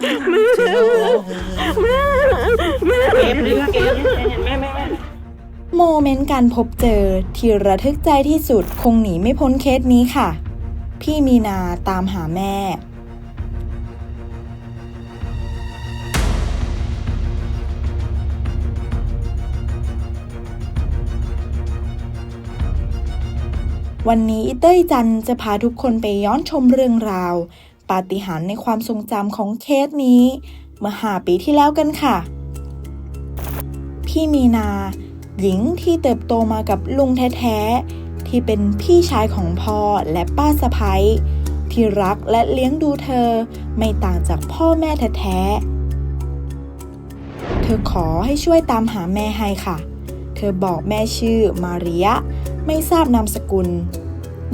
เก็บเลยเก็บแม่แม่แม่โมเมนต์การพบเจอที่ระทึกใจที่สุดคงหนีไม่พ้นเคสนี้ค่ะ พี่มีนาตามหาแม่ วันนี้อีเต้ยจันจะพาทุกคนไปย้อนชมเรื่องราว ปาฏิหาริย์ในความทรงจำของเคสนี้ เมื่อหาปีที่แล้วกันค่ะ พี่มีนา หญิงที่เติบโตมากับลุงแท้ๆ ที่เป็นพี่ชายของพ่อและป้าสะพ้ยที่รักและเลี้ยงดูเธอไม่ต่างจากพ่อแม่แท้ๆ เธอขอให้ช่วยตามหาแม่ให้ค่ะ เธอบอกแม่ชื่อมาริยะ ไม่ทราบนามสกุล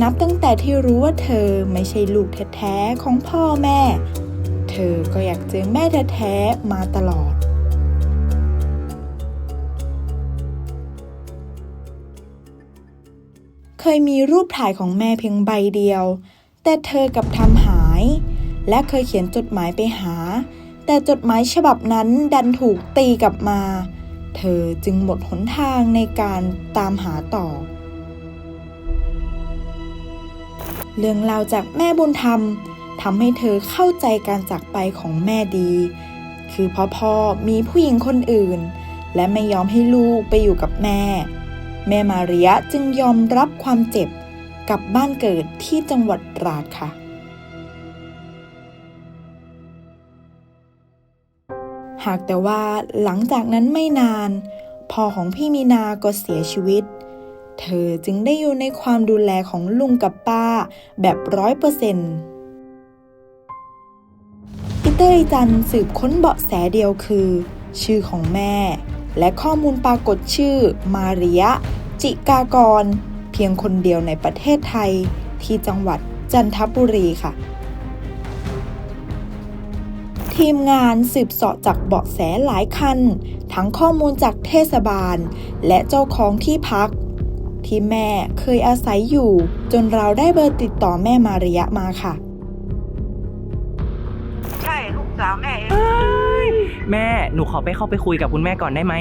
นับตั้งแต่ที่รู้ว่าเธอไม่ใช่ลูกแท้ๆของพ่อแม่ เธอก็อยากเจอแม่แท้ๆมาตลอด เคยมีรูปถ่ายของแม่เพียงใบเดียว แต่เธอกับทำหาย และเคยเขียนจดหมายไปหา แต่จดหมายฉบับนั้นดันถูกตีกลับมา เธอจึงหมดหนทางในการตามหาต่อ เรื่องราวจากแม่บุญธรรมทำให้เธอเข้าใจการจากไปของแม่ดี คือเพราะพ่อมีผู้หญิงคนอื่น และไม่ยอมให้ลูกไปอยู่กับแม่ แม่มาริยะจึงยอมรับความเจ็บกลับบ้านเกิดที่จังหวัดตราดค่ะ หากแต่ว่าหลังจากนั้นไม่นาน พ่อของพี่มีนาก็เสียชีวิต เธอจึงได้อยู่ในความดูแลของลุงกับป้า แบบร้อยเปอร์เซ็นต์อีเตอร์จันสืบค้นเบาะแสเดียวคือ ชื่อของแม่ และข้อมูลปรากฏชื่อ มาริยะ จิกากร เพียงคนเดียวในประเทศไทย ที่จังหวัดจันทบุรีค่ะทีมงานสืบเสาะจากเบาะแสหลายคัน ทั้งข้อมูลจากเทศบาล และเจ้าของที่พัก ที่แม่เคยอาศัยอยู่ จนเราได้เบอร์ติดต่อแม่มาริยะมาค่ะ ใช่ลูกสาวแม่เองแม่หนูขอไปเข้าไปคุยกับคุณแม่ก่อนได้ไหม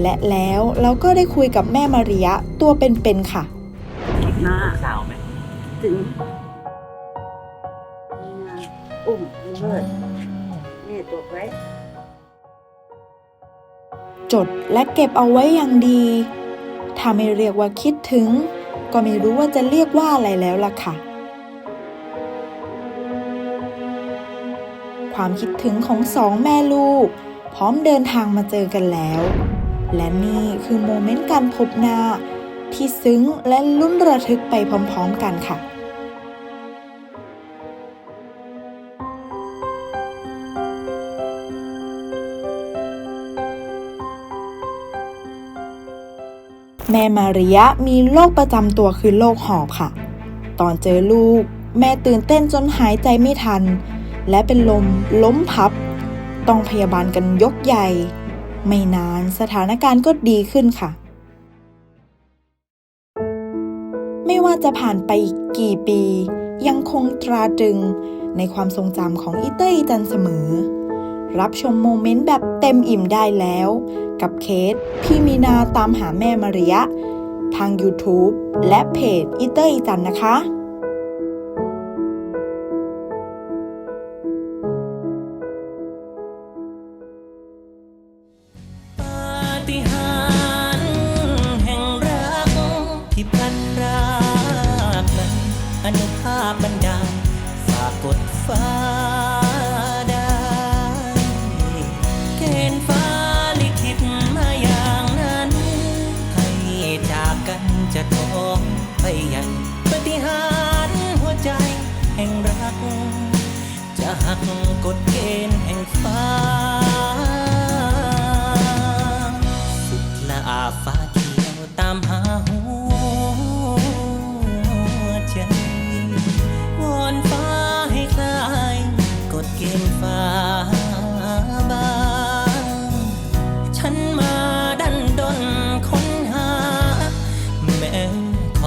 และแล้วเราก็ได้คุยกับแม่มาริยะตัวเป็นๆค่ะนะสาวไหมถึงอุ้มเบิด แม่ตัวไว้จดและเก็บเอาไว้อย่างดี ถ้าไม่เรียกว่าคิดถึง ก็ไม่รู้ว่าจะเรียกว่าอะไรแล้วล่ะค่ะ ความคิดถึงของสองแม่ลูก พร้อมเดินทางมาเจอกันแล้ว และนี่คือโมเมนต์การพบหน้า ที่ซึ้งและลุ้นระทึกไปพร้อมๆกันค่ะ แม่มาริยะมีโรคประจำตัวคือโรคหอบค่ะ ตอนเจอลูก แม่ตื่นเต้นจนหายใจไม่ทัน และเป็นลมล้มพับ ต้องพยาบาลกันยกใหญ่ ไม่นานสถานการณ์ก็ดีขึ้นค่ะ ไม่ว่าจะผ่านไปกี่ปี ยังคงตราตรึงในความทรงจำของอีเตอร์จันเสมอ รับชมโมเมนต์แบบเต็มอิ่มได้แล้ว กับเคสพี่มีนาตามหาแม่มาริยะ ทาง YouTube และเพจอีเตอร์อีจันนะคะปาฏิหาริย์แห่งรักที่พลันรากนั้นอนุภาพบัน จะท้